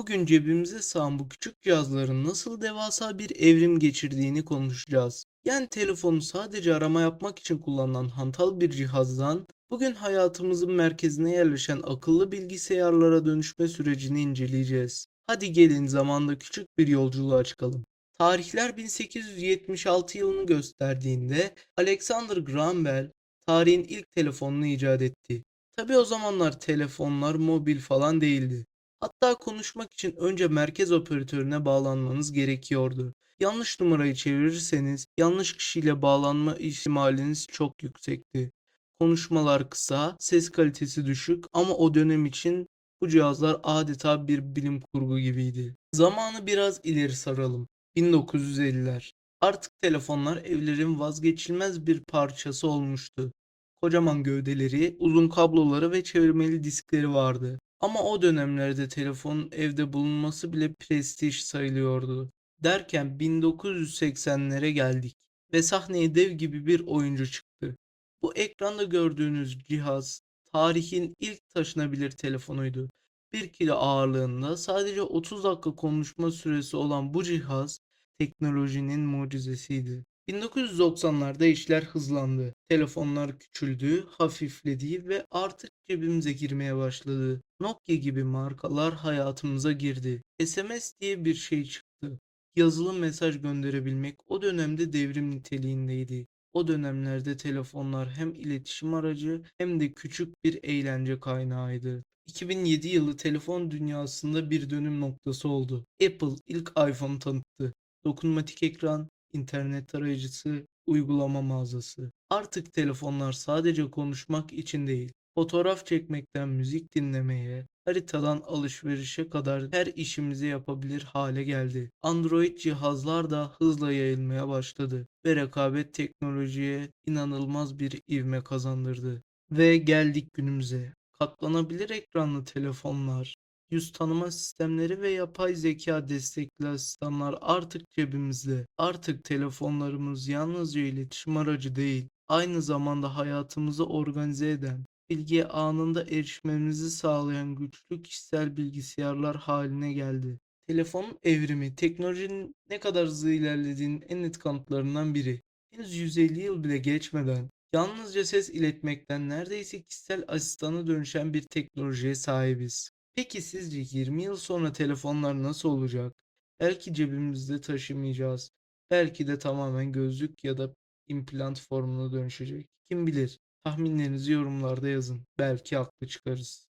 Bugün cebimize sığan bu küçük cihazların nasıl devasa bir evrim geçirdiğini konuşacağız. Yani telefonu sadece arama yapmak için kullanılan hantal bir cihazdan bugün hayatımızın merkezine yerleşen akıllı bilgisayarlara dönüşme sürecini inceleyeceğiz. Hadi gelin zamanda küçük bir yolculuğa çıkalım. Tarihler 1876 yılını gösterdiğinde Alexander Graham Bell tarihin ilk telefonunu icat etti. Tabi o zamanlar telefonlar mobil falan değildi. Hatta konuşmak için önce merkez operatörüne bağlanmanız gerekiyordu. Yanlış numarayı çevirirseniz yanlış kişiyle bağlanma ihtimaliniz çok yüksekti. Konuşmalar kısa, ses kalitesi düşük ama o dönem için bu cihazlar adeta bir bilim kurgu gibiydi. Zamanı biraz ileri saralım. 1950'ler. Artık telefonlar evlerin vazgeçilmez bir parçası olmuştu. Kocaman gövdeleri, uzun kabloları ve çevirmeli diskleri vardı. Ama o dönemlerde telefonun evde bulunması bile prestij sayılıyordu. Derken 1980'lere geldik ve sahneye dev gibi bir oyuncu çıktı. Bu ekranda gördüğünüz cihaz tarihin ilk taşınabilir telefonuydu. 1 kilo ağırlığında sadece 30 dakika konuşma süresi olan bu cihaz teknolojinin mucizesiydi. 1990'larda işler hızlandı. Telefonlar küçüldü, hafifledi ve artık cebimize girmeye başladı. Nokia gibi markalar hayatımıza girdi. SMS diye bir şey çıktı. Yazılı mesaj gönderebilmek o dönemde devrim niteliğindeydi. O dönemlerde telefonlar hem iletişim aracı hem de küçük bir eğlence kaynağıydı. 2007 yılı telefon dünyasında bir dönüm noktası oldu. Apple ilk iPhone tanıttı. Dokunmatik ekran, internet tarayıcısı, uygulama mağazası. Artık telefonlar sadece konuşmak için değil, fotoğraf çekmekten müzik dinlemeye, haritadan alışverişe kadar her işimizi yapabilir hale geldi. Android cihazlar da hızla yayılmaya başladı ve rekabet teknolojiye inanılmaz bir ivme kazandırdı. Ve geldik günümüze. Katlanabilir ekranlı telefonlar, yüz tanıma sistemleri ve yapay zeka destekli asistanlar artık cebimizde. Artık telefonlarımız yalnızca iletişim aracı değil, aynı zamanda hayatımızı organize eden, bilgiye anında erişmemizi sağlayan güçlü kişisel bilgisayarlar haline geldi. Telefonun evrimi teknolojinin ne kadar hızlı ilerlediğinin en net kanıtlarından biri. Henüz 150 yıl bile geçmeden yalnızca ses iletmekten neredeyse kişisel asistana dönüşen bir teknolojiye sahibiz. Peki sizce 20 yıl sonra telefonlar nasıl olacak? Belki cebimizde taşımayacağız. Belki de tamamen gözlük ya da implant formuna dönüşecek. Kim bilir? Tahminlerinizi yorumlarda yazın. Belki haklı çıkarız.